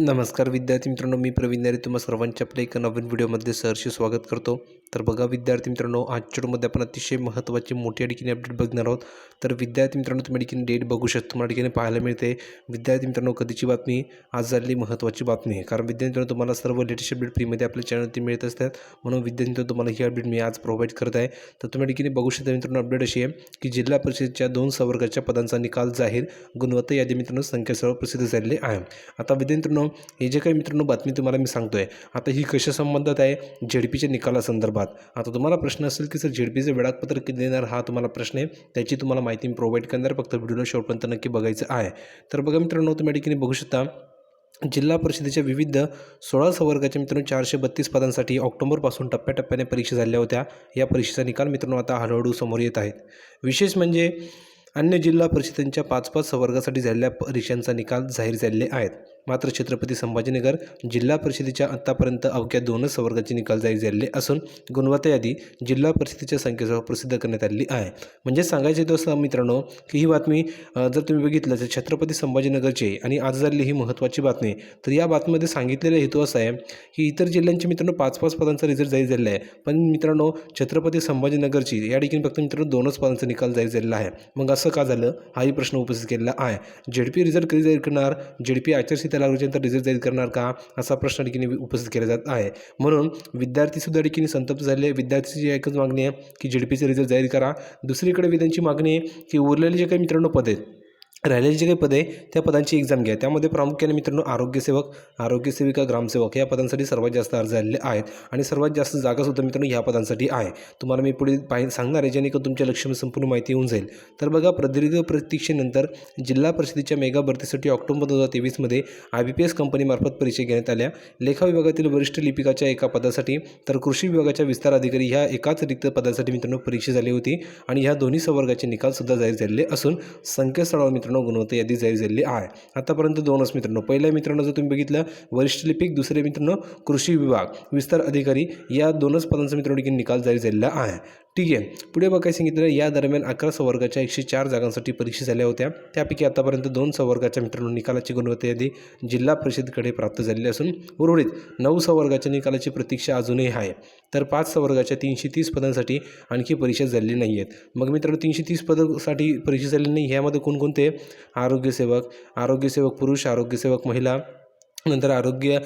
नमस्कार विद्यार्थी मित्रांनो मी प्रवीण नरे. तुम्हा सर्वांच्या आपल्या एका नवीन व्हिडिओमध्ये सहर्षी स्वागत करतो. तर बघा विद्यार्थी मित्रांनो आजच्या व्हिडिओमध्ये आपण अतिशय महत्त्वाची मोठी अडकीने अपडेट बघणार आहोत. तर विद्यार्थी मित्रांनो तुम्ही ठिकाणी डेट बघू शकता तुम्हाला ठिकाणी पाहायला मिळते. विद्यार्थी मित्रांनो कधीची बातमी? आज झालेली महत्त्वाची बातमी आहे. कारण विद्यार्थी मित्रांनो तुम्हाला सर्व लेटेस्ट अपडेट फ्रीमध्ये आपल्या चॅनलवरती मिळत असतात. म्हणून विद्यार्थी मित्रांनो तुम्हाला ही अपडेट मी आज प्रोव्हाइड करत आहे. तर तुम्ही ठिकाणी बघू शकता मित्रांनो अपडेट अशी आहे की जिल्हा परिषदेच्या दोन संवर्गाच्या पदांचा निकाल जाहीर गुणवत्ता यादी मित्रांनो संख्यासह प्रसिद्ध झालेली आहे. आता विद्यार्थी मित्रांनो हे जे काही मित्रांनो बातमी तुम्हाला मी सांगतोय आता ही कशा संबंधात आहे? झेडपीच्या निकालासंदर्भात आता तुम्हाला प्रश्न असेल की सर झेडपीचं वेळापत्रक किती देणार? हा तुम्हाला प्रश्न आहे. त्याची तुम्हाला माहिती मी प्रोव्हाइड करणार. फक्त व्हिडिओला शेवटपर्यंत नक्की बघायचं आहे. तर बघा मित्रांनो तुम्ही ठिकाणी बघू शकता जिल्हा परिषदेच्या विविध सोळा संवर्गाच्या मित्रांनो चारशे बत्तीस पदांसाठी ऑक्टोबरपासून टप्प्याटप्प्याने परीक्षा झाल्या होत्या. या परीक्षेचा निकाल मित्रांनो आता हळूहळू समोर येत आहेत. विशेष म्हणजे अन्य जिल्हा परिषदांच्या पाच पाच संवर्गासाठी झालेल्या परीक्षांचा निकाल जाहीर झालेले आहेत. मात्र छत्रपती संभाजीनगर जिल्हा परिषदेच्या आत्तापर्यंत अवघ्या दोनच संवर्गाचे निकाल जाहीर झालेले असून गुणवत्ता यादी जिल्हा परिषदेच्या संख्येसह प्रसिद्ध करण्यात आलेली आहे. म्हणजे सांगायचे दोस्त असं मित्रांनो की ही बातमी जर तुम्ही बघितलं तर छत्रपती संभाजीनगरची आणि आज झालेली ही महत्त्वाची बातमी तर या बातमीमध्ये सांगितलेला हेतू असा आहे की इतर जिल्ह्यांचे मित्रांनो पाच पाच पदांचा रिझल्ट जाहीर झालेला आहे. पण मित्रांनो छत्रपती संभाजीनगरची या ठिकाणी फक्त मित्रांनो दोनच पदांचा निकाल जाहीर झालेला आहे. मग असं का झालं? हाही प्रश्न उपस्थित केलेला आहे. जेडपी रिझल्ट कधी जाहीर करणार? जेडपी आचारसंहिता लागल्यानंतर रिझल्ट जाहीर करणार का? असा प्रश्न ठिकाणी उपस्थित केला जात आहे. म्हणून विद्यार्थीसुद्धा ठिकाणी संतप्त झाले. विद्यार्थीची एकच मागणी आहे की जी झेडपीचे रिझल्ट जाहीर करा. दुसरीकडे विद्यांची मागणी आहे की उरलेले जे काही मित्रांनो पद आहेत राहिलेली जे काही पदे आहे त्या पदांची एक्झाम घ्या. त्यामध्ये प्रामुख्याने मित्रांनो आरोग्यसेवक आरोग्यसेविका ग्रामसेवक या पदांसाठी सर्वात जास्त अर्ज आलेले आहेत आणि सर्वात जास्त जागासुद्धा मित्रांनो ह्या पदांसाठी आहे. तुम्हाला मी पुढे पाहि सांगणार आहे जेणेकरून तुमच्या लक्ष्य संपूर्ण माहिती येऊन जाईल. तर बघा प्रदीर्घ प्रतीक्षेनंतर जिल्हा परिषदेच्या मेगा भरतीसाठी ऑक्टोबर दोन हजार तेवीसमध्ये आय बी पी एस कंपनीमार्फत परीक्षा घेण्यात आल्या. लेखा विभागातील वरिष्ठ लिपिकाच्या एका पदासाठी तर कृषी विभागाच्या विस्तार अधिकारी ह्या एकाच रिक्त पदासाठी मित्रांनो परीक्षा झाली होती आणि ह्या दोन्ही संवर्गाचे निकालसुद्धा जाहीर झालेले असून संकेतस्थळावर मित्रांनो गुणवत्ता यादी जाहीर झालेली आहे. आतापर्यंत दोनच मित्रांनो. पहिल्या मित्रांनो जर तुम्ही बघितलं वरिष्ठ लिपिक दुसरे मित्रांनो कृषी विभाग विस्तार अधिकारी या दोनच पदांचा मित्रांनो निकाल जाहीर झालेला आहे. ठीक आहे. पुढे बघायला सांगितलं या दरम्यान अकरा संवर्गाच्या एकशे चार जागांसाठी परीक्षा झाल्या होत्या. त्यापैकी आतापर्यंत दोन संवर्गाच्या मित्रांनो निकालाची गुणवत्ता यादी जिल्हा परिषदेकडे प्राप्त झालेली असून उर्वरित नऊ संवर्गाच्या निकालाची प्रतीक्षा अजूनही आहे. तर पाच संवर्गाच्या तीनशे तीस पदांसाठी आणखी परीक्षा झालेली नाही आहेत. मग मित्रांनो तीनशे तीस पदासाठी परीक्षा झालेली नाही. ह्यामध्ये कोणकोणते? आरोग्यसेवक आरोग्यसेवक पुरुष आरोग्यसेवक महिला नंतर आरोग्य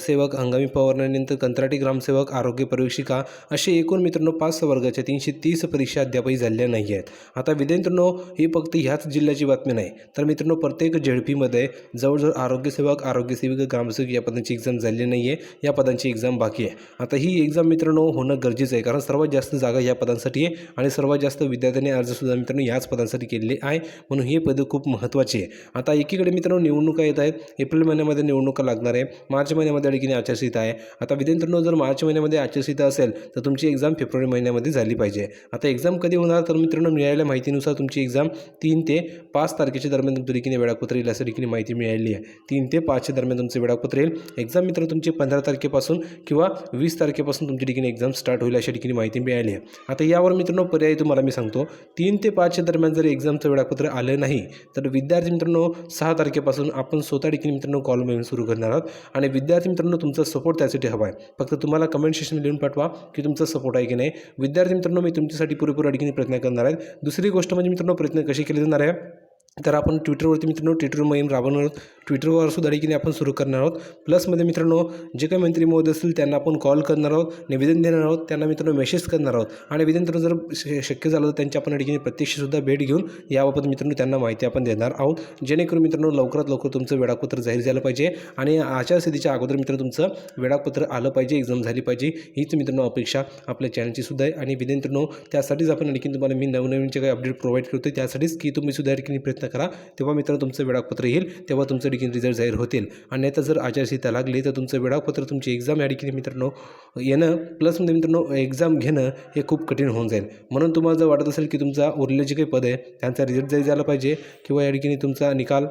सेवक हंगामी फवारण्यानंतर कंत्राटी ग्रामसेवक आरोग्य परीक्षिका असे एकूण मित्रांनो पाच वर्गाच्या तीनशे तीस परीक्षा अद्यापही झालेल्या नाही आहेत. आता विद्यार्थ्यांनो ही फक्त ह्याच जिल्ह्याची बातमी नाही तर मित्रांनो प्रत्येक झेडपीमध्ये जवळजवळ आरोग्यसेवक आरोग्यसेविका ग्रामसेवक या पदांची एक्झाम झालेली नाही आहे या पदांची एक्झाम बाकी आहे. आता ही एक्झाम मित्रांनो होणं गरजेचं आहे कारण सर्वात जास्त जागा या पदांसाठी आहे आणि सर्वात जास्त विद्यार्थ्यांनी अर्जसुद्धा मित्रांनो याच पदांसाठी केलेले आहे म्हणून हे पदं खूप महत्त्वाची आहे. आता एकीकडे मित्रांनो निवडणुका येत आहेत एप्रिल महिन्यामध्ये निवडणूक लागणार आहे. मार्च महिन्यामध्ये ठिकाणी आचारसंहिता आहे. आता विद्यार्थ्यांनो जर मार्च महिन्यामध्ये आचारसंहिता असेल तर तुमची एक्झाम फेब्रुवारी महिन्यामध्ये झाली पाहिजे. आता एक्झाम कधी होणार? तर मित्रांनो मिळालेल्या माहितीनुसार तुमची एक्झाम तीन ते पाच तारखेच्या दरम्यान तुमचं ठिकाणी वेळापत्र येईल असं ठिकाणी माहिती मिळाली आहे. तीन ते पाचच्या दरम्यान तुमचं वेळापत्र येईल. एक्झाम मित्र तुमची पंधरा तारखेपासून किंवा वीस तारखेपासून तुमची ठिकाणी एक्झाम स्टार्ट होईल अशा ठिकाणी माहिती मिळाली आहे. आता यावर मित्रांनो पर्याय तुम्हाला मी सांगतो. तीन ते पाचच्या दरम्यान जर एक्झामचं वेळापत्र आलं नाही तर विद्यार्थी मित्रांनो सहा तारखेपासून आपण स्वतः ठिकाणी मित्रांनो कॉल मिळून सुरू करणार आहोत. आणि विद्यार्थी मित्रांनो तुमचा सपोर्ट त्यासाठी हवा आहे. फक्त तुम्हाला कमेंट सेक्शन लिहून पाठवा की तुमचा सपोर्ट आहे की नाही. विद्यार्थी मित्रांनो मी तुमच्यासाठी पुरेपूर अडकीने प्रयत्न करणार आहे. दुसरी गोष्ट म्हणजे मित्रांनो प्रयत्न कसे केले जाणार आहे? तर आपण ट्विटरवरती मित्रांनो ट्विटर मोहीम राबवणार आहोत. ट्विटरवर सुद्धा देखील आपण सुरू करणार आहोत. प्लसमध्ये मित्रांनो जे काही मंत्री महोदय असतील त्यांना आपण कॉल करणार आहोत निवेदन देणार आहोत त्यांना मित्रांनो मेसेज करणार आहोत. आणि विद्यार्थ्यांना जर श- शक्य झालं तर त्यांच्या आपण ठिकाणी प्रत्यक्षसुद्धा भेट घेऊन याबाबत मित्रांनो त्यांना माहिती आपण देणार आहोत. जेणेकरून मित्रांनो लवकरात लवकर तुमचं वेळापत्र जाहीर झालं पाहिजे आणि आचारसंहितेच्या अगोदर मित्रांनो तुमचं वेळापत्र आलं पाहिजे एक्झाम झाली पाहिजे हीच मित्रांनो अपेक्षा आपल्या चॅनलची सुद्धा आहे. आणि विद्यार्थ्यांनो त्यासाठीच आपण आणखी तुम्हाला मी नवनवीन जे काही अपडेट प्रोव्हाइड करतो त्यासाठीच की तुम्ही सुद्धा या प्रयत्न प्रयत्न करा. तेव्हा मित्रांनो तुमचं वेळापत्र येईल. तेव्हा तुमचं ठिकाणी रिझल्ट जाहीर होतील. आणि आता जर आचारसंहिता लागली तर तुमचं वेळापत्र तुमची एक्झाम या ठिकाणी मित्रांनो येणं प्लसमध्ये मित्रांनो एक्झाम घेणं हे खूप कठीण होऊन जाईल. म्हणून तुम्हाला जर वाटत असेल की तुमचा उरलेले जे काही पद आहे त्यांचा रिझल्ट जाहीर झाला पाहिजे किंवा या ठिकाणी तुमचा निकाल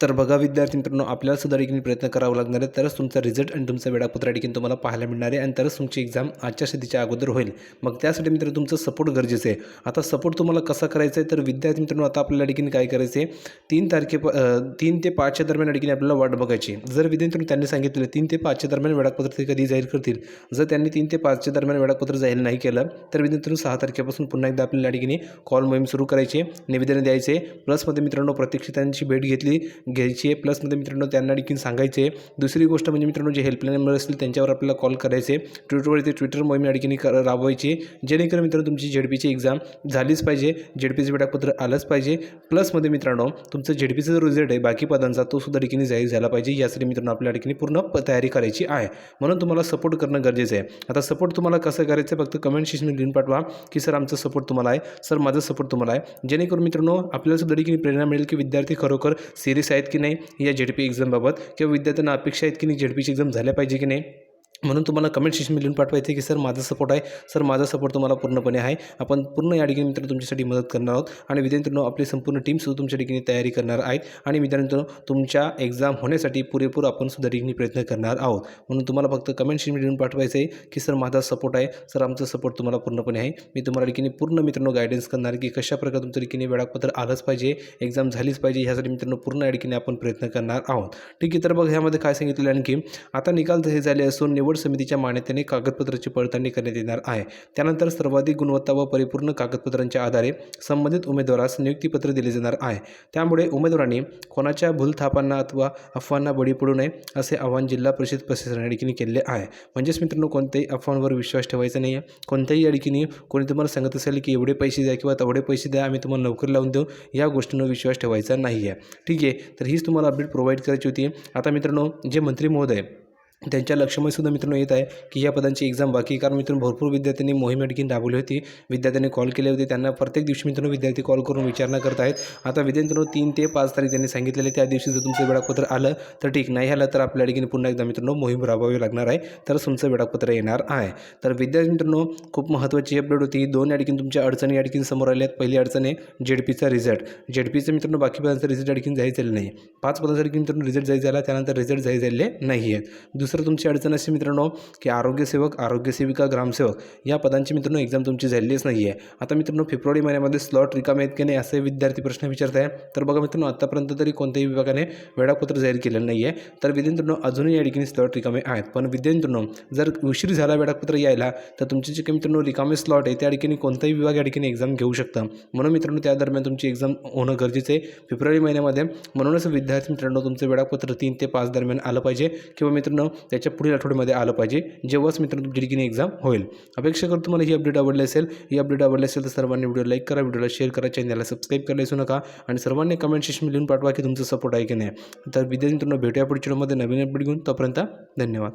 तर बघा विद्यार्थी मित्रांनो आपल्याला सुद्धा देखील प्रयत्न करावा लागणार आहे. तरच तुमचा रिझल्ट आणि तुमचं वेळापत्र देखील तुम्हाला पाहायला मिळणार आहे आणि तरच तुमची एक्झाम आजच्या स्थितीच्या अगोदर होईल. मग त्यासाठी मित्र तुमचं सपोर्ट गरजेचं आहे. आता सपोर्ट तुम्हाला कसा करायचा आहे? तर विद्यार्थी मित्रांनो आता आपल्याला देखील काय करायचं आहे तीन तारखे तीन ते पाचच्या दरम्यान देखील आपल्याला वाट बघायची जर विद्यार्थी त्यांनी सांगितलं तीन ते पाचच्या दरम्यान वेळापत्र ते कधी जाहीर करतील? जर त्यांनी तीन ते पाचच्या दरम्यान वेळापत्र जाहीर नाही केलं तर विद्यार्थी सहा तारखेपासून पुन्हा एकदा आपल्याला ठिकाणी कॉल मोहीम सुरू करायची निवेदन द्यायचे प्लसमध्ये मित्रांनो प्रत्यक्षितांची भेट घेतली. घ्यायची आहे. प्लसमध्ये मित्रांनो त्यांना देखील सांगायचे दुसरी गोष्ट म्हणजे मित्रांनो जे हेल्पलाईन नंबर असतील त्यांच्यावर आपल्याला कॉल करायचे ट्विटरवरती ट्विटर मोहीम या ठिकाणी कर राबवायची. जेणेकरून मित्रांनो तुमची झेडपीची एक्झाम झालीच पाहिजे. झेडपीचं वेळापत्र आलंच पाहिजे. प्लसमध्ये मित्रांनो तुमचं झेडपीचा जो रिझल्ट आहे बाकी पदांचा तो सुद्धा ठिकाणी जाहीर झाला पाहिजे. यासाठी मित्रांनो आपल्या ठिकाणी पूर्ण तयारी करायची आहे. म्हणून तुम्हाला सपोर्ट करणं गरजेचं आहे. आता सपोर्ट तुम्हाला कसं करायचं आहे फक्त कमेंट सेक्शन लिहून पाठवा की सर आमचा सपोर्ट तुम्हाला आहे. सर माझा सपोर्ट तुम्हाला आहे. जेणेकरून मित्रांनो आपल्याला सुद्धा देखील प्रेरणा मिळेल की विद्यार्थी खरोखर सिरियस आहेत की नाही या झेडपी एक्झामबाबत किंवा विद्यार्थ्यांना अपेक्षा आहेत की नाही झेडपीची एक्झाम झाल्या पाहिजे की नाही? म्हणून तुम्हाला कमेंट सेक्शनमध्ये लिहून पाठवायचे की सर माझा सपोर्ट आहे. सर माझा सपोर्ट तुम्हाला पूर्णपणे आहे. आपण पूर्ण या ठिकाणी मित्रांनो तुमच्यासाठी मदत करणार आहोत. आणि विद्यार्थ्यांनो आपली संपूर्ण टीमसुद्धा तुमच्या ठिकाणी तयारी करणार आहेत. आणि विद्यार्थ्यांनो तुमच्या एक्झाम होण्यासाठी पुरेपूर आपण सुद्धा ठिकाणी प्रयत्न करणार आहोत. म्हणून तुम्हाला फक्त कमेंट सेक्शनमध्ये लिहून पाठवायचं आहे की सर माझा सपोर्ट आहे. सर आमचा सपोर्ट तुम्हाला पूर्णपणे आहे. मी तुम्हाला ठिकाणी पूर्ण मित्रांनो गायडन्स करणार की कशा प्रकारे तुमचं ठिकाणी वेळापत्र आलंच पाहिजे एक्झाम झालीच पाहिजे ह्यासाठी मित्रांनो पूर्ण या ठिकाणी आपण प्रयत्न करणार आहोत. ठीक आहे तर बघ ह्यामध्ये काय सांगितलं आणखी. आता निकाल हे झाले असून निवड समितीच्या मान्यतेने कागदपत्राची पडताळणी करण्यात येणार आहे. त्यानंतर सर्वाधिक गुणवत्ता व परिपूर्ण कागदपत्रांच्या आधारे संबंधित उमेदवारास नियुक्तीपत्र दिले जाणार आहे. त्यामुळे उमेदवारांनी कोणाच्या भूलथापांना अथवा अफवांना बळी पडू नये असे आवाहन जिल्हा परिषद प्रशासनाने केले आहे. म्हणजेच मित्रांनो कोणत्याही अफवांवर विश्वास ठेवायचा नाही आहे कोणत्याही अडकीने कोणी तुम्हाला सांगत असेल की एवढे पैसे द्या किंवा तेवढे पैसे द्या आम्ही तुम्हाला नोकरी लावून देऊ या गोष्टींवर विश्वास ठेवायचा नाही आहे ठीक आहे? तर हीच तुम्हाला अपडेट प्रोव्हाइड करायची होती. आता मित्रांनो जे मंत्री महोदय त्यांच्या लक्षामध्ये सुद्धा मित्रांनो येत आहे की या पदांची एक्झाम बाकी कारण मित्रांनो भरपूर विद्यार्थ्यांनी मोहीम या राबवली होती. विद्यार्थ्यांनी कॉल केले होते. त्यांना प्रत्येक दिवशी मित्रांनो विद्यार्थी कॉल करून विचारणा करत आहेत. आता विद्यार्थ्यांनो तीन ते पाच तारीख त्यांनी सांगितलेले त्या दिवशी जर तुमचं वेळापत्र आलं तर ठीक. नाही आलं तर आपल्या ठिकाणी पुन्हा एकदा मित्रांनो मोहीम राबवावी लागणार आहे. तर तुमचं वेळापत्र येणार आहे. तर विद्यार्थी मित्रांनो खूप महत्त्वाची अपडेट होती. दोन अडकीन तुमच्या अडचणी या समोर आल्या आहेत पहिली अडचण आहे जेडपीचा रिझल्ट जेडपीचं मित्रांनो बाकी पदांचा रिझल्ट अडकीन जाहीर झाले नाही. पाच पदांचा ठिकाणी मित्रांनो रिझल्ट जाहीर झाला. त्यानंतर रिझल्ट जाहीर झालेले नाही आहेत दुसरं तुमची अडचण अशी मित्रांनो की आरोग्यसेवक आरोग्यसेविका ग्रामसेवक या पदांची मित्रांनो एक्झाम तुमची झालेलीच नाही आहे आता मित्रांनो फेब्रुवारी महिन्यामध्ये स्लॉट रिकामे आहेत की नाही असे विद्यार्थी प्रश्न विचारत आहे तर बघा मित्रांनो आत्तापर्यंत तरी कोणत्याही विभागाने वेळापत्र जाहीर केलेलं नाही आहे तर विद्यार्थ्यांनो अजूनही या ठिकाणी स्लॉट रिकामे आहेत. पण विद्यार्थ्यांनो जर उशीर झाला वेळापत्र यायला तर तुमचे जे काही मित्रांनो रिकामे स्लॉट आहे त्या ठिकाणी कोणताही विभाग या ठिकाणी एक्झाम घेऊ शकतं. म्हणून मित्रांनो त्या दरम्यान तुमची एक्झाम होणं गरजेचं आहे. फेब्रुवारी महिन्यामध्ये म्हणूनच विद्यार्थी मित्रांनो तुमचं वेळापत्र तीन ते पाच दरम्यान आलं पाहिजे. किंवा मित्रांनो त्याच्या पुढील आठवड्यामध्ये आलं पाहिजे. जेव्हाच मित्रांनो तुमची ठिकाणी एक्झाम होईल. अपेक्षा करतो तुम्हाला ही अपडेट आवडली असेल. ही अपडेट आवडली असेल तर सर्वांनी व्हिडिओ लाईक करा व्हिडिओला शेअर करा चॅनलला सबस्क्राईब करायला विसरू नका आणि सर्वांनी कमेंट सेक्शन लिहून पाठवा की तुमचं सपोर्ट आहे की नाही. तर विद्यार्थी मित्रांनो भेटूया पुढच्या व्हिडिओमध्ये नवीन अपडेट घेऊन. तोपर्यंत धन्यवाद.